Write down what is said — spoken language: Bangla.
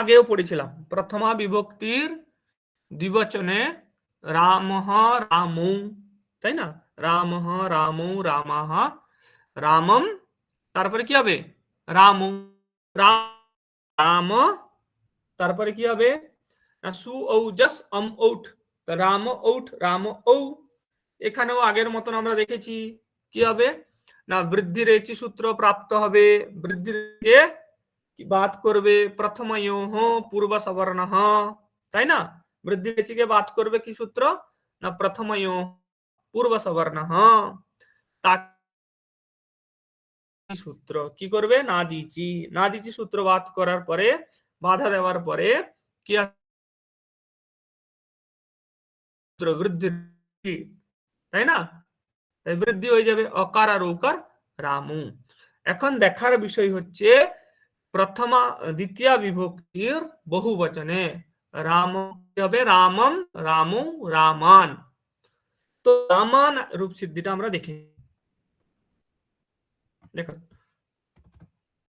আগেও পড়েছিলাম। প্রথমা বিভক্তির দ্বিবচনে রাম রামৌ, তাই না? রাম রামৌ রামাহ রামম, তারপরে কি হবে? রাম রাম তারপরে কি হবে? সু, ঔ জস অম ঔট রাম ঔট রাম, ঔ, এখানেও আগের মতন আমরা দেখেছি। কি হবে? না, বৃদ্ধি রেচি সূত্র প্রাপ্ত হবে। বৃদ্ধিকে বাদ করবে? প্রথম পূর্ব সবর্ণ তাই না? বৃদ্ধি রেচিকে বাদ করবে কি সূত্র? না, প্রথম পূর্ব সবর্ণ সূত্র? কি করবে? না দিচ্ছি না দিচ্ছি সূত্র বাদ করার পরে, বাধা দেওয়ার পরে কি বৃদ্ধি তাই না? বৃদ্ধি হয়ে যাবে অকার আর ওকার রামু। এখন দেখার বিষয় হচ্ছে প্রথমা দ্বিতীয় বিভক্তির বহু বচনে রাম হবে রামম রামু রামান তো রামান রূপ সিদ্ধিটা আমরা দেখি দেখো